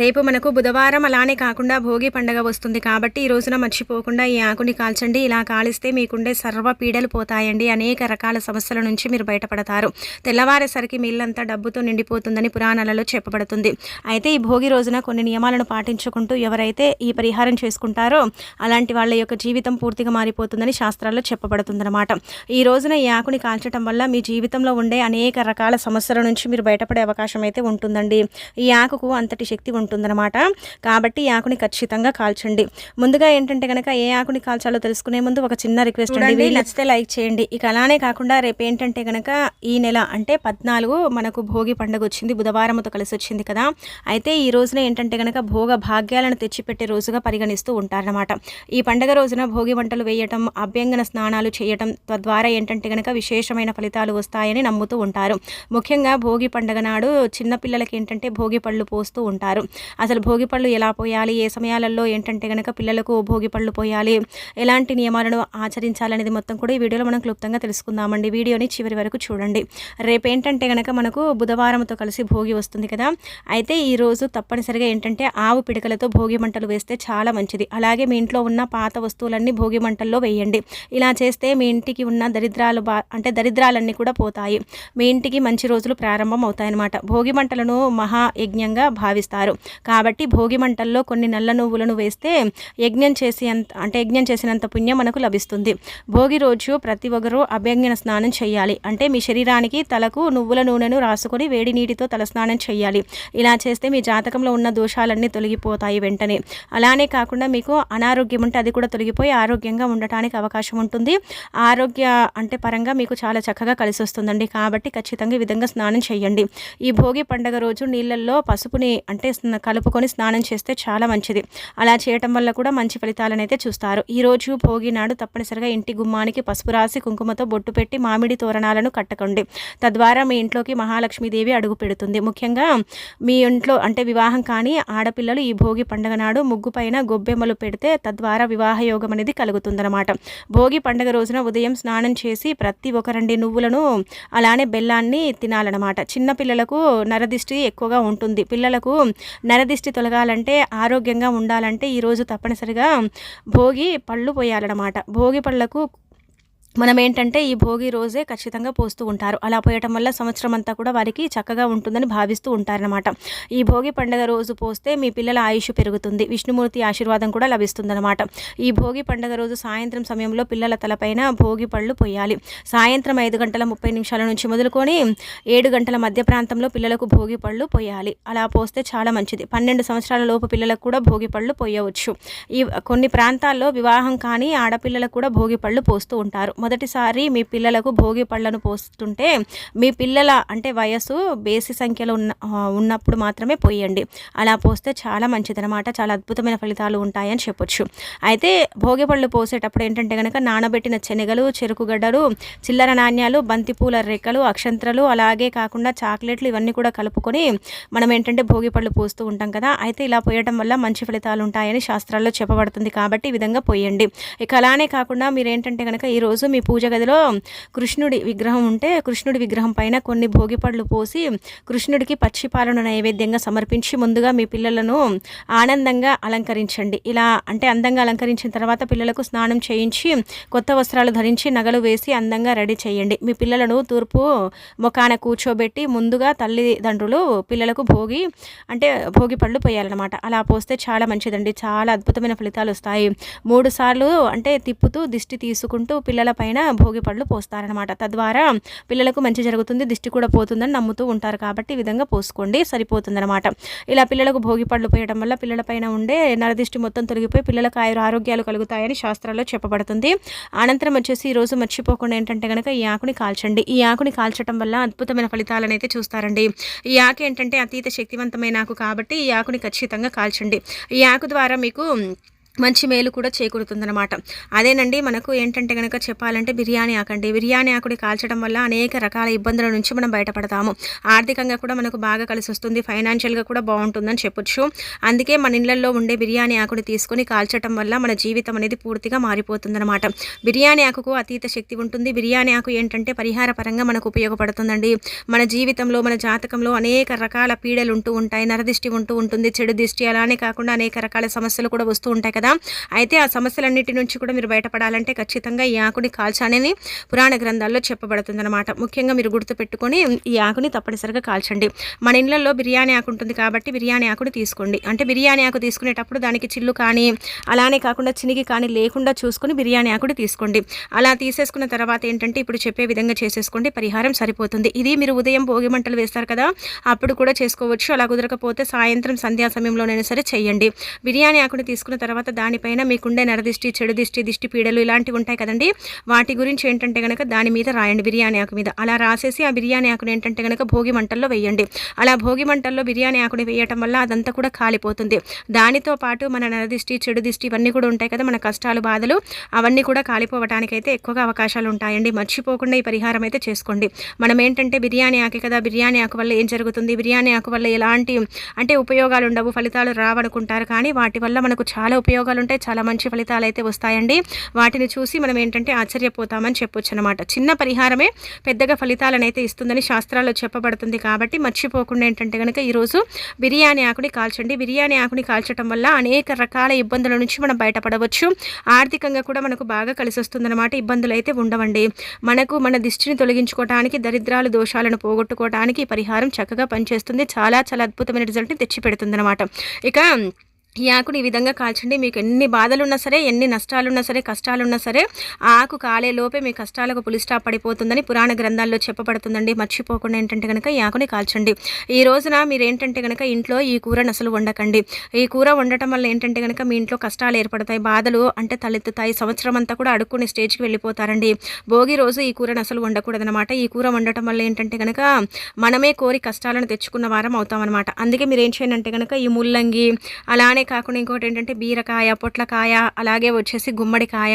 రేపు మనకు బుధవారం అలానే కాకుండా భోగి పండగ వస్తుంది కాబట్టి ఈ రోజున మర్చిపోకుండా ఈ ఆకుని కాల్చండి. ఇలా కాలిస్తే మీకుండే సర్వ పీడలు పోతాయండి. అనేక రకాల సమస్యల నుంచి మీరు బయటపడతారు. తెల్లవారేసరికి మీ డబ్బుతో నిండిపోతుందని పురాణాలలో చెప్పబడుతుంది. అయితే ఈ భోగి రోజున కొన్ని నియమాలను పాటించుకుంటూ ఎవరైతే ఈ పరిహారం చేసుకుంటారో అలాంటి వాళ్ళ యొక్క జీవితం పూర్తిగా మారిపోతుందని శాస్త్రాల్లో చెప్పబడుతుందన్నమాట. ఈ రోజున ఈ ఆకుని కాల్చడం వల్ల మీ జీవితంలో ఉండే అనేక రకాల సమస్యల నుంచి మీరు బయటపడే అవకాశం అయితే ఉంటుందండి. ఈ ఆకుకు అంతటి శక్తి ఉంటుందన్నమాట. కాబట్టి ఈ ఆకుని ఖచ్చితంగా కాల్చండి. ముందుగా ఏంటంటే కనుక ఏ ఆకుని కాల్చాలో తెలుసుకునే ముందు ఒక చిన్న రిక్వెస్ట్ అండి. నచ్చితే లైక్ చేయండి. ఇక అలానే కాకుండా రేపు ఏంటంటే కనుక ఈ నెల అంటే పద్నాలుగు మనకు భోగి పండుగ వచ్చింది బుధవారంతో కలిసి వచ్చింది కదా. అయితే ఈ రోజున ఏంటంటే కనుక భోగ భాగ్యాలను తెచ్చిపెట్టే రోజుగా పరిగణిస్తూ ఉంటారనమాట ఈ పండుగ రోజున భోగి వంటలు వేయటం అభ్యంగన స్నానాలు చేయటం తద్వారా ఏంటంటే కనుక విశేషమైన ఫలితాలు వస్తాయని నమ్ముతూ ఉంటారు. ముఖ్యంగా భోగి పండుగ నాడు చిన్నపిల్లలకి ఏంటంటే భోగి పళ్ళు పోస్తూ ఉంటారు. అసలు భోగి పళ్ళు ఎలా పోయాలి? ఏ సమయాలలో ఏంటంటే కనుక పిల్లలకు భోగి పళ్ళు పోయాలి? ఎలాంటి నియమాలను ఆచరించాలనేది మొత్తం కూడా ఈ వీడియోలో మనం క్లుప్తంగా తెలుసుకుందామండి. వీడియోని చివరి వరకు చూడండి. రేపు ఏంటంటే కనుక మనకు బుధవారంతో కలిసి భోగి వస్తుంది కదా? అయితే ఈరోజు తప్పనిసరిగా ఏంటంటే ఆవు పిడకలతో భోగి మంటలు వేస్తే చాలా మంచిది. అలాగే మీ ఇంట్లో ఉన్న పాత వస్తువులన్నీ భోగి మంటల్లో వేయండి. ఇలా చేస్తే మీ ఇంటికి ఉన్న దరిద్రాలు బా అంటే దరిద్రాలన్నీ కూడా పోతాయి. మీ ఇంటికి మంచి రోజులు ప్రారంభం అవుతాయన్నమాట భోగి మంటలను మహాయజ్ఞంగా భావిస్తారు. కాబట్టి భోగి మంటల్లో కొన్ని నల్ల నువ్వులను వేస్తే యజ్ఞం చేసి అంత అంటే యజ్ఞం చేసినంత పుణ్యం మనకు లభిస్తుంది. భోగి రోజు ప్రతి ఒక్కరూ అభ్యంగన స్నానం చేయాలి. అంటే మీ శరీరానికి తలకు నువ్వుల నూనెను రాసుకొని వేడి నీటితో తలస్నానం చేయాలి. ఇలా చేస్తే మీ జాతకంలో ఉన్న దోషాలన్నీ తొలగిపోతాయి వెంటనే. అలానే కాకుండా మీకు అనారోగ్యం ఉంటే అది కూడా తొలగిపోయి ఆరోగ్యంగా ఉండటానికి అవకాశం ఉంటుంది. ఆరోగ్య అంటే పరంగా మీకు చాలా చక్కగా కలిసి వస్తుందండి. కాబట్టి ఖచ్చితంగా ఈ విధంగా స్నానం చేయండి. ఈ భోగి పండగ రోజు నీళ్ళల్లో పసుపుని అంటే కలుపుకొని స్నానం చేస్తే చాలా మంచిది. అలా చేయటం వల్ల కూడా మంచి ఫలితాలను అయితే చూస్తారు. ఈరోజు రోజు భోగి నాడు తప్పనిసరిగా ఇంటి గుమ్మానికి పసుపు రాసి కుంకుమతో బొట్టు పెట్టి మామిడి తోరణాలను కట్టకండి. తద్వారా మీ ఇంట్లోకి మహాలక్ష్మీదేవి అడుగు పెడుతుంది. ముఖ్యంగా మీ ఇంట్లో అంటే వివాహం కాని ఆడపిల్లలు ఈ భోగి పండగ నాడు ముగ్గు పైన గొబ్బెమ్మలు పెడితే తద్వారా వివాహ యోగం అనేది కలుగుతుందన్నమాట. భోగి పండగ రోజున ఉదయం స్నానం చేసి ప్రతి ఒక్క రెండు నువ్వులను అలానే బెల్లాన్ని తినాలన్నమాట. చిన్నపిల్లలకు నరదిష్టి ఎక్కువగా ఉంటుంది. పిల్లలకు నరదిష్టి తొలగాలంటే ఆరోగ్యంగా ఉండాలంటే ఈరోజు తప్పనిసరిగా భోగి పళ్ళు పోయాలన్నమాట. భోగి పళ్ళకు మనం ఏంటంటే ఈ భోగి రోజే ఖచ్చితంగా పోస్తూ ఉంటారు. అలా పోయటం వల్ల సంవత్సరం అంతా కూడా వారికి చక్కగా ఉంటుందని భావిస్తూ ఉంటారనమాట ఈ భోగి పండుగ రోజు పోస్తే మీ పిల్లల ఆయుష్ పెరుగుతుంది. విష్ణుమూర్తి ఆశీర్వాదం కూడా లభిస్తుందన్నమాట. ఈ భోగి పండుగ రోజు సాయంత్రం సమయంలో పిల్లల తలపైన భోగి పళ్ళు పోయాలి సాయంత్రం ఐదు గంటల ముప్పై నిమిషాల నుంచి మొదలుకొని ఏడు గంటల మధ్య ప్రాంతంలో పిల్లలకు భోగి పళ్ళు పోయాలి అలా పోస్తే చాలా మంచిది. పన్నెండు సంవత్సరాల లోపు పిల్లలకు కూడా భోగి పళ్ళు పోయవచ్చు ఈ కొన్ని ప్రాంతాల్లో వివాహం కానీ ఆడపిల్లలకు కూడా భోగి పళ్ళు పోస్తూ ఉంటారు. మొదటిసారి మీ పిల్లలకు భోగి పళ్ళను పోస్తుంటే మీ పిల్లల అంటే వయసు బేసి సంఖ్యలో ఉన్న ఉన్నప్పుడు మాత్రమే పోయండి. అలా పోస్తే చాలా మంచిదనమాట చాలా అద్భుతమైన ఫలితాలు ఉంటాయని చెప్పొచ్చు. అయితే భోగి పళ్ళు పోసేటప్పుడు ఏంటంటే కనుక నానబెట్టిన శనగలు చెరుకు గడ్డలు చిల్లర నాణ్యాలు బంతిపూల రెక్కలు అక్షంతరలు అలాగే కాకుండా చాక్లెట్లు ఇవన్నీ కూడా కలుపుకొని మనం ఏంటంటే భోగి పళ్ళు పోస్తూ ఉంటాం కదా. అయితే ఇలా పోయడం వల్ల మంచి ఫలితాలు ఉంటాయని శాస్త్రాల్లో చెప్పబడుతుంది కాబట్టి ఈ విధంగా పోయండి. ఇక అలానే కాకుండా మీరు ఏంటంటే కనుక ఈరోజు మీ పూజ గదిలో కృష్ణుడి విగ్రహం ఉంటే కృష్ణుడి విగ్రహం పైన కొన్ని భోగి పళ్ళు పోసి కృష్ణుడికి పచ్చి పాలను నైవేద్యంగా సమర్పించి ముందుగా మీ పిల్లలను ఆనందంగా అలంకరించండి. ఇలా అంటే అందంగా అలంకరించిన తర్వాత పిల్లలకు స్నానం చేయించి కొత్త వస్త్రాలు ధరించి నగలు వేసి అందంగా రెడీ చేయండి. మీ పిల్లలను తూర్పు ముఖాన కూర్చోబెట్టి ముందుగా తల్లిదండ్రులు పిల్లలకు భోగి అంటే భోగి పళ్ళు పోయాలన్నమాట. అలా పోస్తే చాలా మంచిదండి. చాలా అద్భుతమైన ఫలితాలు వస్తాయి. మూడు సార్లు అంటే తిప్పుతూ దిష్టి తీసుకుంటూ పిల్లల పైన భోగి పళ్ళు పోస్తారనమాట తద్వారా పిల్లలకు మంచి జరుగుతుంది దిష్టి కూడా పోతుందని నమ్ముతూ ఉంటారు కాబట్టి ఈ విధంగా పోసుకోండి సరిపోతుందనమాట ఇలా పిల్లలకు భోగి పళ్ళు పోయడం వల్ల పిల్లల పైన ఉండే నరదిష్టి మొత్తం తొలగిపోయి పిల్లలకు ఆయుర ఆరోగ్యాలు కలుగుతాయని శాస్త్రాల్లో చెప్పబడుతుంది. అనంతరం వచ్చేసి ఈ రోజు మర్చిపోకుండా ఏంటంటే కనుక ఈ ఆకుని కాల్చండి. ఈ ఆకుని కాల్చడం వల్ల అద్భుతమైన ఫలితాలను అయితే చూస్తారండి. ఈ ఆకు ఏంటంటే అతీత శక్తివంతమైన ఆకు కాబట్టి ఈ ఆకుని ఖచ్చితంగా కాల్చండి. ఈ ఆకు ద్వారా మీకు మంచి మేలు కూడా చేకూరుతుందనమాట అదేనండి మనకు ఏంటంటే కనుక చెప్పాలంటే బిర్యానీ ఆకండి. బిర్యానీ ఆకుని కాల్చడం వల్ల అనేక రకాల ఇబ్బందుల నుంచి మనం బయటపడతాము. ఆర్థికంగా కూడా మనకు బాగా కలిసి వస్తుంది. ఫైనాన్షియల్గా కూడా బాగుంటుందని చెప్పొచ్చు. అందుకే మన ఇళ్ళలో ఉండే బిర్యానీ ఆకుని తీసుకొని కాల్చడం వల్ల మన జీవితం అనేది పూర్తిగా మారిపోతుందన్నమాట. బిర్యానీ ఆకుకు అతీత శక్తి ఉంటుంది. బిర్యానీ ఆకు ఏంటంటే పరిహార పరంగా మనకు ఉపయోగపడుతుందండి. మన జీవితంలో మన జాతకంలో అనేక రకాల పీడలు ఉంటూ ఉంటాయి. నరదిష్టి ఉంటూ ఉంటుంది చెడు దిష్టి అలానే కాకుండా అనేక రకాల సమస్యలు కూడా వస్తూ ఉంటాయి కదా. అయితే ఆ సమస్యలన్నిటి నుంచి కూడా మీరు బయటపడాలంటే ఖచ్చితంగా ఈ ఆకుని కాల్చాలని పురాణ గ్రంథాల్లో చెప్పబడుతుందన్నమాట. ముఖ్యంగా మీరు గుర్తుపెట్టుకొని ఈ ఆకుని తప్పనిసరిగా కాల్చండి. మన ఇళ్ళలో బిర్యానీ ఆకు ఉంటుంది కాబట్టి బిర్యానీ ఆకుని తీసుకోండి. అంటే బిర్యానీ ఆకు తీసుకునేటప్పుడు దానికి చిల్లు కానీ అలానే కాకుండా చినిగి కానీ లేకుండా చూసుకుని బిర్యానీ ఆకుని తీసుకోండి. అలా తీసేసుకున్న తర్వాత ఏంటంటే ఇప్పుడు చెప్పే విధంగా చేసేసుకోండి. పరిహారం సరిపోతుంది. ఇది మీరు ఉదయం భోగి మంటలు వేస్తారు కదా అప్పుడు కూడా చేసుకోవచ్చు. అలా కుదరకపోతే సాయంత్రం సంధ్యా సమయంలోనైనా సరే చేయండి. బిర్యానీ ఆకుని తీసుకున్న తర్వాత దానిపైన మీకుండే నరదిష్టి చెడు దిష్టి దిష్టి పీడలు ఇలాంటివి ఉంటాయి కదండి. వాటి గురించి ఏంటంటే కనుక దాని మీద రాయండి బిర్యానీ ఆకు మీద. అలా రాసేసి ఆ బిర్యానీ ఆకును ఏంటంటే కనుక భోగి మంటల్లో వేయండి. అలా భోగి మంటల్లో బిర్యానీ ఆకుని వేయటం వల్ల అదంతా కూడా కాలిపోతుంది. దానితో పాటు మన నరదిష్టి చెడు దిష్టి ఇవన్నీ కూడా ఉంటాయి కదా మన కష్టాలు బాధలు అవన్నీ కూడా కాలిపోవడానికైతే ఎక్కువగా అవకాశాలు ఉంటాయండి. మర్చిపోకుండా ఈ పరిహారం అయితే చేసుకోండి. మనం ఏంటంటే బిర్యానీ ఆకు కదా బిర్యానీ ఆకు వల్ల ఏం జరుగుతుంది? బిర్యానీ ఆకు వల్ల ఎలాంటి అంటే ఉపయోగాలు ఉండవు ఫలితాలు రావనుకుంటారు. కానీ వాటి వల్ల మనకు చాలా ఉపయోగాలు ఉంటే చాలా మంచి ఫలితాలు అయితే వస్తాయండి. వాటిని చూసి మనం ఏంటంటే ఆశ్చర్యపోతామని చెప్పొచ్చు అనమాట చిన్న పరిహారమే పెద్దగా ఫలితాలను అయితే ఇస్తుందని శాస్త్రాల్లో చెప్పబడుతుంది కాబట్టి మర్చిపోకుండా ఏంటంటే కనుక ఈరోజు బిర్యానీ ఆకుని కాల్చండి. బిర్యానీ ఆకుని కాల్చడం వల్ల అనేక రకాల ఇబ్బందుల నుంచి మనం బయటపడవచ్చు. ఆర్థికంగా కూడా మనకు బాగా కలిసి వస్తుందన్నమాట ఇబ్బందులు అయితే ఉండవండి. మనకు మన దిష్టిని తొలగించుకోవడానికి దరిద్రాలు దోషాలను పోగొట్టుకోవడానికి ఈ పరిహారం చక్కగా పనిచేస్తుంది. చాలా చాలా అద్భుతమైన రిజల్ట్ని తెచ్చిపెడుతుంది అనమాట ఇక ఈ ఆకుని ఈ విధంగా కాల్చండి. మీకు ఎన్ని బాధలున్నా సరే ఎన్ని నష్టాలున్నా సరే కష్టాలున్నా సరే ఆ ఆకు కాలే లోపే మీ కష్టాలకు పులిస్టాప్ పడిపోతుందని పురాణ గ్రంథాల్లో చెప్పబడుతుందండి. మర్చిపోకుండా ఏంటంటే కనుక ఈ ఆకుని కాల్చండి. ఈ రోజున మీరు ఏంటంటే కనుక ఇంట్లో ఈ కూరను అసలు వండకండి. ఈ కూర వండటం వల్ల ఏంటంటే కనుక మీ ఇంట్లో కష్టాలు ఏర్పడతాయి బాధలు అంటే తలెత్తుతాయి. సంవత్సరం అంతా కూడా అడుక్కునే స్టేజ్కి వెళ్ళిపోతారండి. భోగి రోజు ఈ కూరను అసలు వండకూడదనమాట ఈ కూర వండటం వల్ల ఏంటంటే కనుక మనమే కోరి కష్టాలను తెచ్చుకున్న వారం అవుతామన్నమాట. అందుకే మీరు ఏం చేయండి అంటే కనుక ఈ ముల్లంగి అలానే కాకుండా ఇంకోటి ఏంటంటే బీరకాయ పొట్లకాయ అలాగే వచ్చేసి గుమ్మడికాయ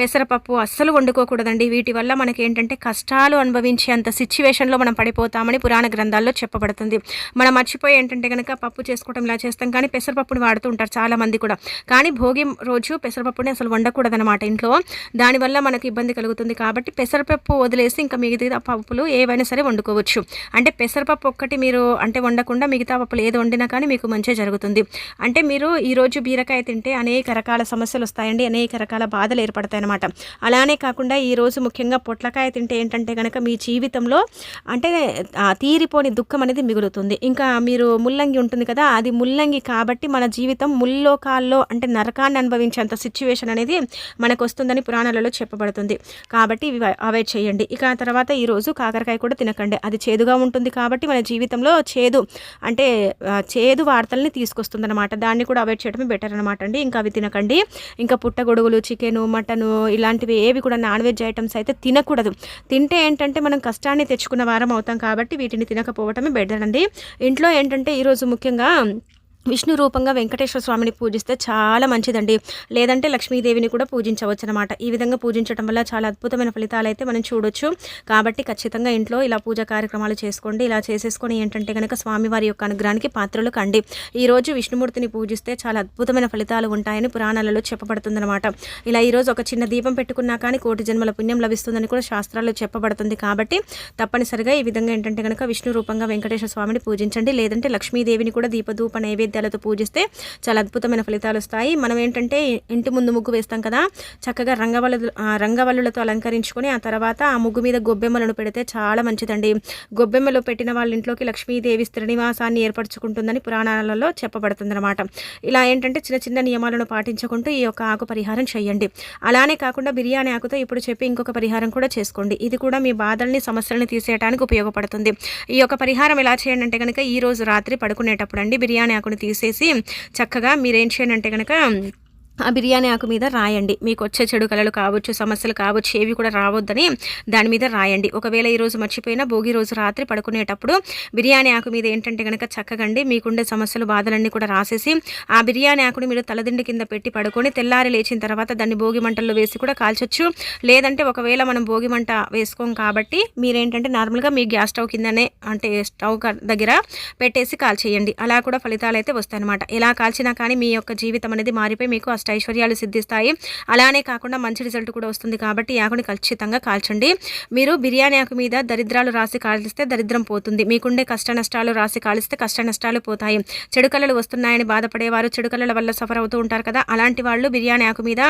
పెసరపప్పు అస్సలు వండుకోకూడదండి. వీటి వల్ల మనకి ఏంటంటే కష్టాలు అనుభవించే అంత సిచ్యువేషన్లో మనం పడిపోతామని పురాణ గ్రంథాల్లో చెప్పబడుతుంది. మనం మర్చిపోయి ఏంటంటే కనుక పప్పు చేసుకోవడం ఇలా చేస్తాం కానీ పెసరపప్పుని వాడుతూ ఉంటారు చాలామంది కూడా. కానీ భోగి రోజు పెసరపప్పుని అసలు వండకూడదనమాట ఇంట్లో. దానివల్ల మనకు ఇబ్బంది కలుగుతుంది కాబట్టి పెసరపప్పు వదిలేసి ఇంకా మిగతా పప్పులు ఏవైనా సరే వండుకోవచ్చు. అంటే పెసరపప్పు ఒక్కటి మీరు అంటే వండకుండా మిగతా పప్పులు ఏది వండినా కానీ మీకు మంచిగా జరుగుతుంది. అంటే మీరు ఈరోజు బీరకాయ తింటే అనేక రకాల సమస్యలు వస్తాయండి అనేక రకాల బాధలు ఏర్పడతాయి అనమాట అలానే కాకుండా ఈరోజు ముఖ్యంగా పొట్లకాయ తింటే ఏంటంటే కనుక మీ జీవితంలో అంటే తీరిపోని దుఃఖం అనేది మిగులుతుంది. ఇంకా మీరు ముల్లంగి ఉంటుంది కదా అది ముల్లంగి కాబట్టి మన జీవితం ముల్లోకాల్లో అంటే నరకాన్ని అనుభవించేంత సిచ్యువేషన్ అనేది మనకు వస్తుందని పురాణాలలో చెప్పబడుతుంది. కాబట్టి ఇవి అవాయిడ్ చేయండి. ఇక తర్వాత ఈరోజు కాకరకాయ కూడా తినకండి. అది చేదుగా ఉంటుంది కాబట్టి మన జీవితంలో చేదు అంటే చేదు వార్తల్ని తీసుకొస్తుంది అనమాట దాన్ని కూడా అవాయిడ్ చేయడమే బెటర్ అనమాట అండి. ఇంకా అవి తినకండి. ఇంకా పుట్టగొడుగులు చికెను మటను ఇలాంటివి ఏవి కూడా నాన్ వెజ్ ఐటమ్స్ అయితే తినకూడదు. తింటే ఏంటంటే మనం కష్టాన్ని తెచ్చుకున్న వారం అవుతాం కాబట్టి వీటిని తినకపోవటమే బెటర్ అండి. ఇంట్లో ఏంటంటే ఈరోజు ముఖ్యంగా విష్ణు రూపంగా వెంకటేశ్వర స్వామిని పూజిస్తే చాలా మంచిదండి. లేదంటే లక్ష్మీదేవిని కూడా పూజించవచ్చు అనమాట ఈ విధంగా పూజించడం వల్ల చాలా అద్భుతమైన ఫలితాలు అయితే మనం చూడొచ్చు. కాబట్టి ఖచ్చితంగా ఇంట్లో ఇలా పూజ కార్యక్రమాలు చేసుకోండి. ఇలా చేసేసుకొని ఏంటంటే కనుక స్వామివారి యొక్క అనుగ్రహానికి పాత్రలు కండి. ఈరోజు విష్ణుమూర్తిని పూజిస్తే చాలా అద్భుతమైన ఫలితాలు ఉంటాయని పురాణాలలో చెప్పబడుతుందన్నమాట. ఇలా ఈరోజు ఒక చిన్న దీపం పెట్టుకున్నా కానీ కోటి జన్మల పుణ్యం లభిస్తుందని కూడా శాస్త్రాల్లో చెప్పబడుతుంది కాబట్టి తప్పనిసరిగా ఈ విధంగా ఏంటంటే కనుక విష్ణు రూపంగా వెంకటేశ్వర స్వామిని పూజించండి. లేదంటే లక్ష్మీదేవిని కూడా దీపధూప నైవేద్యం నైవేద్యాలతో పూజిస్తే చాలా అద్భుతమైన ఫలితాలు వస్తాయి. మనం ఏంటంటే ఇంటి ముందు ముగ్గు వేస్తాం కదా చక్కగా రంగవల్లు రంగవల్లులతో అలంకరించుకొని ఆ తర్వాత ఆ ముగ్గు మీద గొబ్బెమ్మలను పెడితే చాలా మంచిదండి. గొబ్బెమ్మలు పెట్టిన వాళ్ళ ఇంట్లోకి లక్ష్మీదేవి శ్రీనివాసాన్ని ఏర్పరచుకుంటుందని పురాణాలలో చెప్పబడుతుందన్నమాట. ఇలా ఏంటంటే చిన్న చిన్న నియమాలను పాటించుకుంటూ ఈ యొక్క ఆకు పరిహారం చేయండి. అలానే కాకుండా బిర్యానీ ఆకుతో ఇప్పుడు చెప్పి ఇంకొక పరిహారం కూడా చేసుకోండి. ఇది కూడా మీ బాధల్ని సమస్యలను తీసేయడానికి ఉపయోగపడుతుంది. ఈ యొక్క పరిహారం ఎలా చేయండి అంటే కనుక ఈ రోజు రాత్రి పడుకునేటప్పుడు అండి బిర్యానీ ఆకుని తీసేసి చక్కగా మీరేం చేయండి అంటే కనుక ఆ బిర్యానీ ఆకు మీద రాయండి. మీకు వచ్చే చెడు కళలు కావచ్చు సమస్యలు కావచ్చు ఏవి కూడా రావద్దని దాని మీద రాయండి. ఒకవేళ ఈరోజు మర్చిపోయినా భోగి రోజు రాత్రి పడుకునేటప్పుడు బిర్యానీ ఆకు మీద ఏంటంటే కనుక చక్కగండి మీకుండే సమస్యలు బాధలన్నీ కూడా రాసేసి ఆ బిర్యానీ ఆకుని మీరు తలదిండి కింద పెట్టి పడుకొని తెల్లారి లేచిన తర్వాత దాన్ని భోగి మంటల్లో వేసి కూడా కాల్చొచ్చు. లేదంటే ఒకవేళ మనం భోగి మంట వేసుకోం కాబట్టి మీరేంటంటే నార్మల్గా మీ గ్యాస్ స్టవ్ కిందనే అంటే స్టవ్ దగ్గర పెట్టేసి కాల్చేయండి. అలా కూడా ఫలితాలు అయితే వస్తాయి అనమాట ఎలా కాల్చినా కానీ మీ యొక్క జీవితం అనేది మారిపోయి మీకు ఐశ్వర్యాలు సిద్ధిస్తాయి. అలానే కాకుండా మంచి రిజల్ట్ కూడా వస్తుంది కాబట్టి ఈ ఆకుని ఖచ్చితంగా కాల్చండి. మీరు బిర్యానీ ఆకు మీద దరిద్రాలు రాసి కాలిస్తే దరిద్రం పోతుంది. మీకుండే కష్ట నష్టాలు రాసి కాలిస్తే కష్ట నష్టాలు పోతాయి. చెడు కళలు వస్తున్నాయని బాధపడేవారు చెడు కళల వల్ల సఫర్ అవుతూ ఉంటారు కదా. అలాంటి వాళ్ళు బిర్యానీ ఆకు మీద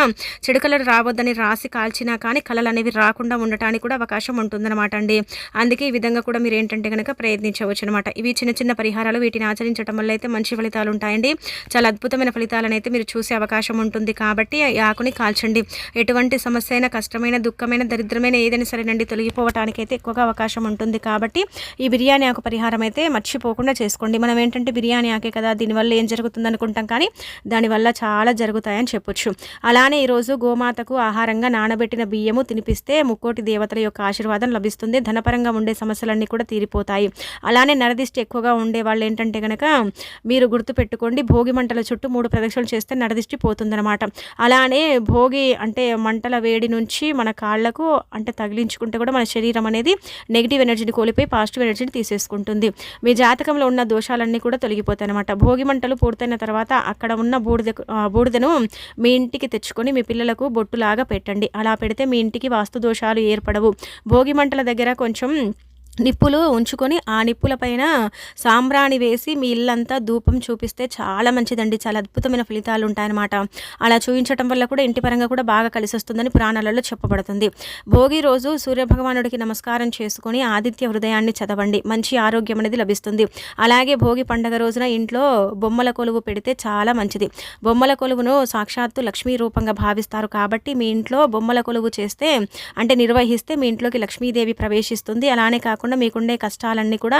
చెడు కళలు రావద్దని రాసి కాల్చినా కానీ కళలు అనేవి రాకుండా ఉండటానికి కూడా అవకాశం ఉంటుందన్నమాట అండి. అందుకే ఈ విధంగా కూడా మీరు ఏంటంటే కనుక ప్రయత్నించవచ్చు అనమాట ఇవి చిన్న చిన్న పరిహారాలు వీటిని ఆచరించడం వల్ల అయితే మంచి ఫలితాలు ఉంటాయండి. చాలా అద్భుతమైన ఫలితాలను అయితే మీరు చూసే అవకాశం ఉంటుంది. ఉంటుంది కాబట్టి ఈ ఆకుని కాల్చండి. ఎటువంటి సమస్య అయినా కష్టమైన దుఃఖమైన దరిద్రమైన ఏదైనా సరేనండి తొలగిపోవటానికి అయితే ఎక్కువగా అవకాశం ఉంటుంది కాబట్టి ఈ బిర్యానీ ఆకు పరిహారం అయితే మర్చిపోకుండా చేసుకోండి. మనం ఏంటంటే బిర్యానీ ఆకే కదా దీనివల్ల ఏం జరుగుతుంది అనుకుంటాం కానీ దానివల్ల చాలా జరుగుతాయని చెప్పొచ్చు. అలానే ఈరోజు గోమాతకు ఆహారంగా నానబెట్టిన బియ్యము తినిపిస్తే ముక్కోటి దేవతల యొక్క ఆశీర్వాదం లభిస్తుంది. ధనపరంగా ఉండే సమస్యలన్నీ కూడా తీరిపోతాయి. అలానే నరదిష్టి ఎక్కువగా ఉండే వాళ్ళు ఏంటంటే కనుక మీరు గుర్తుపెట్టుకోండి భోగి మంటల చుట్టూ మూడు ప్రదక్షిణలు చేస్తే నరదిష్టి అనమాట అలానే భోగి అంటే మంటల వేడి నుంచి మన కాళ్ళకు అంటే తగిలించుకుంటే కూడా మన శరీరం అనేది నెగిటివ్ ఎనర్జీని కోల్పోయి పాజిటివ్ ఎనర్జీని తీసేసుకుంటుంది. మీ జాతకంలో ఉన్న దోషాలన్నీ కూడా తొలగిపోతాయి అనమాట భోగి మంటలు పూర్తయిన తర్వాత అక్కడ ఉన్న బూడిద బూడిదను మీ ఇంటికి తెచ్చుకొని మీ పిల్లలకు బొట్టులాగా పెట్టండి. అలా పెడితే మీ ఇంటికి వాస్తు దోషాలు ఏర్పడవు. భోగి మంటల దగ్గర కొంచెం నిప్పులు ఉంచుకొని ఆ నిప్పుల పైన సాంబ్రాణి వేసి మీ ఇల్లంతా ధూపం చూపిస్తే చాలా మంచిదండి. చాలా అద్భుతమైన ఫలితాలు ఉంటాయన్నమాట. అలా చూపించడం వల్ల కూడా ఇంటి పరంగా కూడా బాగా కలిసి వస్తుందని పురాణాలలో చెప్పబడుతుంది. భోగి రోజు సూర్యభగవానుడికి నమస్కారం చేసుకొని ఆదిత్య హృదయాన్ని చదవండి. మంచి ఆరోగ్యం అనేది లభిస్తుంది. అలాగే భోగి పండగ రోజున ఇంట్లో బొమ్మల కొలువు పెడితే చాలా మంచిది. బొమ్మల కొలువును సాక్షాత్తు లక్ష్మీ రూపంగా భావిస్తారు కాబట్టి మీ ఇంట్లో బొమ్మల కొలువు చేస్తే అంటే నిర్వహిస్తే మీ ఇంట్లోకి లక్ష్మీదేవి ప్రవేశిస్తుంది. అలానే కాకుండా కాకుండా మీకుండే కష్టాలన్నీ కూడా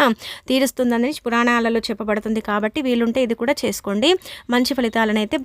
తీరుస్తుందని పురాణాలలో చెప్పబడుతుంది కాబట్టి వీలుంటే ఇది కూడా చేసుకోండి. మంచి ఫలితాలను అయితే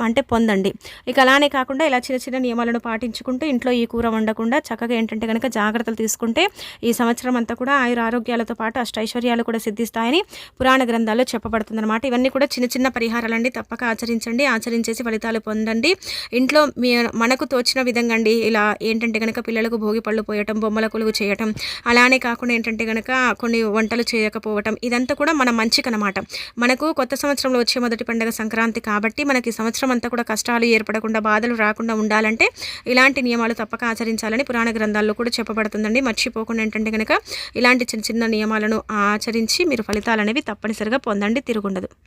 అంటే పొందండి. ఇక అలానే కాకుండా ఇలా చిన్న చిన్న నియమాలను పాటించుకుంటూ ఇంట్లో ఈ కూర వండకుండా చక్కగా ఏంటంటే కనుక జాగ్రత్తలు తీసుకుంటే ఈ సంవత్సరం అంతా కూడా ఆయుర ఆరోగ్యాలతో పాటు అష్టైశ్వర్యాలు కూడా సిద్ధిస్తాయని పురాణ గ్రంథాల్లో చెప్పబడుతుందన్నమాట. ఇవన్నీ కూడా చిన్న చిన్న పరిహారాలండి. తప్పక ఆచరించండి. ఆచరించేసి ఫలితాలు పొందండి. ఇంట్లో మీ మనకు తోచిన విధంగా అండి ఇలా ఏంటంటే కనుక పిల్లలకు భోగి పళ్ళు పోయటం బొమ్మల కొలుగు చేయటం అలానే కాకుండా ఏంటంటే కనుక కొన్ని వంటలు చేయకపోవటం ఇదంతా కూడా మన మంచికనమాట. మనకు కొత్త సంవత్సరంలో వచ్చే మొదటి పండుగ సంక్రాంతి కాబట్టి మనకి సంవత్సరం సంవత్సరం అంతా కూడా కష్టాలు ఏర్పడకుండా బాధలు రాకుండా ఉండాలంటే ఇలాంటి నియమాలు తప్పక ఆచరించాలని పురాణ గ్రంథాల్లో కూడా చెప్పబడుతుందండి. మర్చిపోకుండా ఏంటంటే కనుక ఇలాంటి చిన్న చిన్న నియమాలను ఆచరించి మీరు ఫలితాలు అనేవి తప్పనిసరిగా పొందండి. తిరుగుండదు.